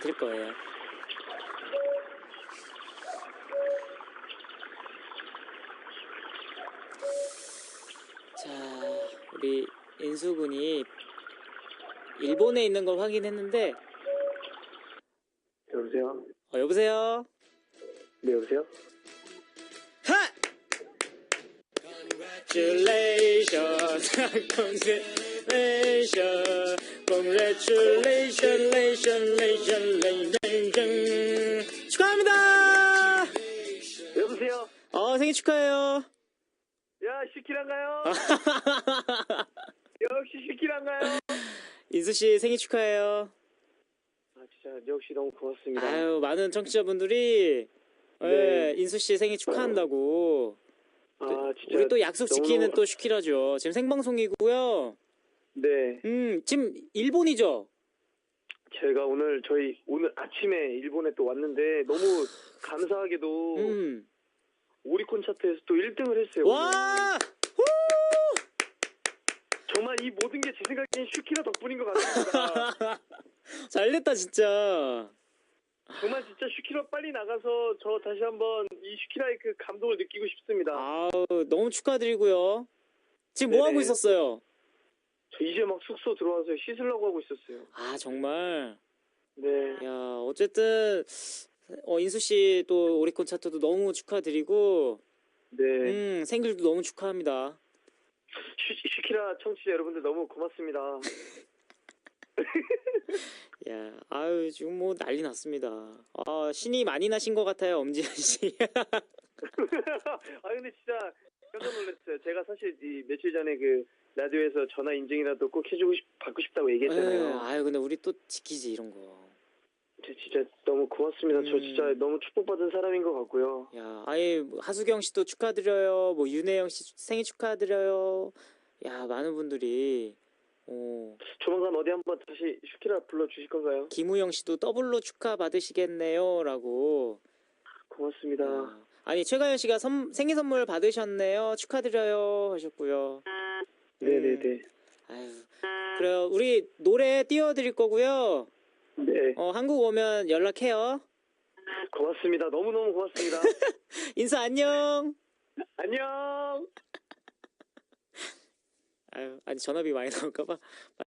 드릴 거예요. 자, 우리 인수군이 일본에 있는 걸 확인했는데, 여보세요? 어, 여보세요? 네, 여보세요? 하! Congratulations, congratulations, congratulations, congratulations, congratulations. 축하합니다! 여보세요? 어, 생일 축하해요. 야, 슈키란가요? 역시 슈키란가요? 인수 씨 생일 축하해요. 아, 진짜 역시 너무 고맙습니다. 아유, 많은 청취자분들이, 예, 네. 인수 씨 생일 축하한다고. 아, 진짜. 우리 또 약속 지키는 너무너무- 또 슈키라죠. 지금 생방송이고요. 네. 음, 지금 일본이죠? 제가 오늘 저희 오늘 아침에 일본에 또 왔는데 너무 감사하게도 음. 오리콘 차트에서 또 1등을 했어요. 와! 정말 이 모든 게 제 생각엔 슈키라 덕분인 것 같습니다. 잘 됐다, 진짜. 정말 진짜 슈키라 빨리 나가서 저 다시 한번 이 슈키라의 그 감동을 느끼고 싶습니다. 아우, 너무 축하드리고요. 지금 뭐 네네. 하고 있었어요? 저 이제 막 숙소 들어와서 씻으려고 하고 있었어요. 아, 정말. 네. 야, 어쨌든, 어, 인수 씨 또 오리콘 차트도 너무 축하드리고, 네. 음, 생일도 너무 축하합니다. 슈, 슈키라 청취자 여러분들 너무 고맙습니다. 야, 아유, 지금 뭐 난리 났습니다. 아, 신이 많이 나신 것 같아요, 엄지현 씨. 아 근데 진짜 깜짝 놀랐어요. 제가 사실 이 며칠 전에 그 라디오에서 전화 인증이라도 꼭 해주고 싶, 받고 싶다고 에, 얘기했잖아요. 아유, 근데 우리 또 지키지, 이런 거. 저 진짜 너무 고맙습니다. 저 음. 진짜 너무 축복받은 사람인 것 같고요. 야, 아예 뭐 하수경 씨도 축하드려요. 뭐 윤혜영 씨 생일 축하드려요. 야, 많은 분들이 어, 조만간 어디 한번 다시 슈키라 불러주실 건가요? 김우영 씨도 더블로 축하 받으시겠네요 라고. 고맙습니다. 어, 아니 최가연 씨가 선- 생일 선물 받으셨네요. 축하드려요 하셨고요. 네네네. 아유, 그래요. 우리 노래 띄워드릴 거고요. 네. 어, 한국 오면 연락해요. 고맙습니다. 너무 너무 고맙습니다. 인사 안녕. 안녕! 아유, 아니 전화비 많이 나올까봐.